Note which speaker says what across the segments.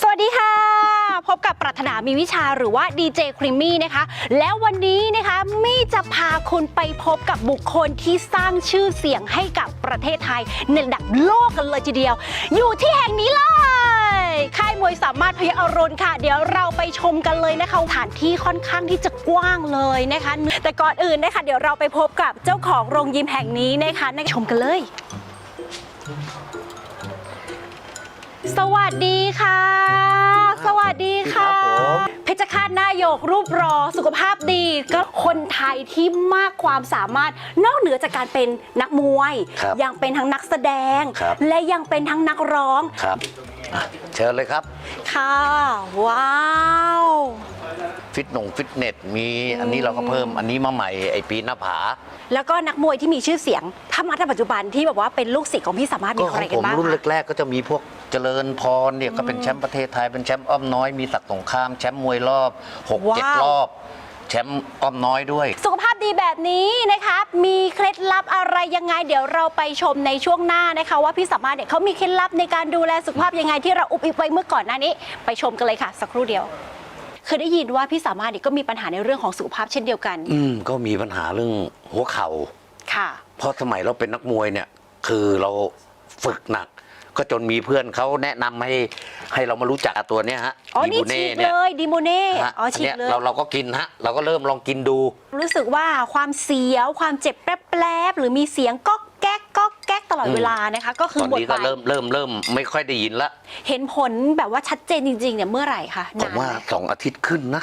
Speaker 1: สวัสดีค่ะ พบกับปรัถนามีวิชาหรือว่าดีเจครีมมี่นะคะ แล้ววันนี้นะคะมี่จะพาคุณไปพบกับบุคคลที่สร้างชื่อเสียงให้กับประเทศไทยในระดับโลกกันเลยทีเดียว อยู่ที่แห่งนี้เลย ค่ายมวยสามารถพยาอรุณค่ะ เดี๋ยวเราไปชมกันเลยนะคะสถานที่ค่อนข้างที่จะกว้างเลยนะคะ แต่ก่อนอื่นนะคะเดี๋ยวเราไปพบกับเจ้าของโรงยิมแห่งนี้นะคะนะชมกันเลย สวัสดีค่ะ สวัสดีค่ะ
Speaker 2: ครับผม
Speaker 1: เพชรฆาตนายกรูปรอสุขภาพดี ก็คนไทยที่มากความสามารถนอกเหนือจากการเป็นนักมวย
Speaker 2: ครับ
Speaker 1: ยังเป็นทั้งนักแสดง
Speaker 2: ครับ
Speaker 1: และยังเป็นทั้งนักร้อง
Speaker 2: ครับอะเชิญเลยครับ
Speaker 1: ค่ะ ว้าว
Speaker 2: ฟิตหนงฟิตเนสมีอันนี้เราก็เพิ่มอันนี้มาใหม่ไอปีหน้าผา
Speaker 1: แล้วก็นักมวยที่มีชื่อเสียงถ้ามาในปัจจุบันที่แบบว่าเป็นลูกศิษย์ของพี่สามารถมี
Speaker 2: ก็
Speaker 1: ใค
Speaker 2: ข
Speaker 1: ร
Speaker 2: อง
Speaker 1: กั
Speaker 2: ผ
Speaker 1: น
Speaker 2: ม
Speaker 1: บ้าง
Speaker 2: รุ่น
Speaker 1: คะ
Speaker 2: แรกๆก็จะมีพวก เจริญพรเนี่ยก็เป็นแชมป์ประเทศไทยเป็นแชมป์อ้อมน้อยมีศักดิ์สงครามแชมป์มวยรอบ6
Speaker 1: ว้าว
Speaker 2: 7รอบแชมป์อ้อมน้อยด้วย
Speaker 1: สุขภาพดีแบบนี้นะคะ มีเคล็ดลับอะไรยังไง เดี๋ยวเราไปชมในช่วงหน้านะคะ ว่าพี่สามารถเนี่ยเขามีเคล็ดลับในการดูแลสุขภาพยังไงที่เราอุบอิบไว้เมื่อก่อนหน้านี้ ไปชมกันเลยค่ะ สักครู่เดียว เคยได้ยินว่าพี่สามารถเนี่ยก็มีปัญหาในเรื่องของสุขภาพเช่นเดียวกัน
Speaker 2: อืมก็มีปัญหาเรื่องหัวเข่า
Speaker 1: ค่ะ
Speaker 2: เพราะสมัยเราเป็นนักมวยเนี่ย คือเราฝึกหนัก ก็จนมีเพื่อนเขาแนะนำให้ให้เรามารู้จักตัวเนี้ยฮะ
Speaker 1: อ๋อนี่
Speaker 2: บู
Speaker 1: ฉีก
Speaker 2: เนี่ย
Speaker 1: เลยดีโมเน่
Speaker 2: ฮะ
Speaker 1: อ๋อฉี
Speaker 2: น
Speaker 1: ก
Speaker 2: เนี้ย
Speaker 1: เลย
Speaker 2: เราเราก็กินฮะเราก็เริ่มลองกินดู
Speaker 1: รู้สึกว่าความเสียวความเจ็บแปรบๆหรือมีเสียงก๊อกแก๊กก๊อกแก๊กตลอด
Speaker 2: อืม
Speaker 1: เวลานะคะ ก็คือ
Speaker 2: ตอน
Speaker 1: หมด
Speaker 2: นี้
Speaker 1: ไป
Speaker 2: ก็เริ่มเริ่มเริ่มไม่ค่อยได้ยินละ
Speaker 1: เห็นผลแบบว่าชัดเจนจริงๆเนี่ยเมื่อไหร่คะ
Speaker 2: ผม
Speaker 1: นาน
Speaker 2: ว่า
Speaker 1: ไหม
Speaker 2: สองอาทิตย์ขึ้นนะ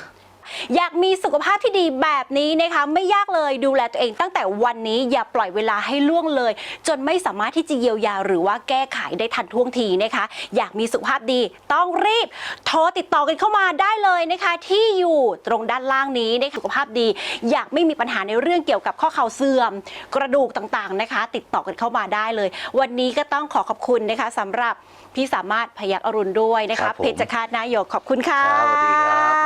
Speaker 1: อยากมีสุขภาพที่ดีแบบนี้นะคะไม่ยากเลยดูแลตัวเองตั้งแต่วันนี้อย่าปล่อยเวลาให้ล่วงเลย จนไม่สามารถที่จะเยียวยาหรือว่าแก้ไขได้ทันท่วงทีนะคะ อยากมีสุขภาพดีต้องรีบ โทรติดต่อกันเข้ามาได้เลยนะคะ ที่อยู่ตรงด้านล่างนี้นะคะสุขภาพดี อยากไม่มีปัญหาในเรื่องเกี่ยวกับข้อเข่าเสื่อม กระดูกต่างๆนะคะ ติดต่อกันเข้ามาได้เลย วันนี้ก็ต้องขอขอบคุณนะคะสำหรับพี่สามารถพยักอรุณด้วยนะ
Speaker 2: ครั
Speaker 1: คะ
Speaker 2: บผม
Speaker 1: เพชรคาตนายกขอบคุณค่ะ
Speaker 2: ครับสวัสดีครับ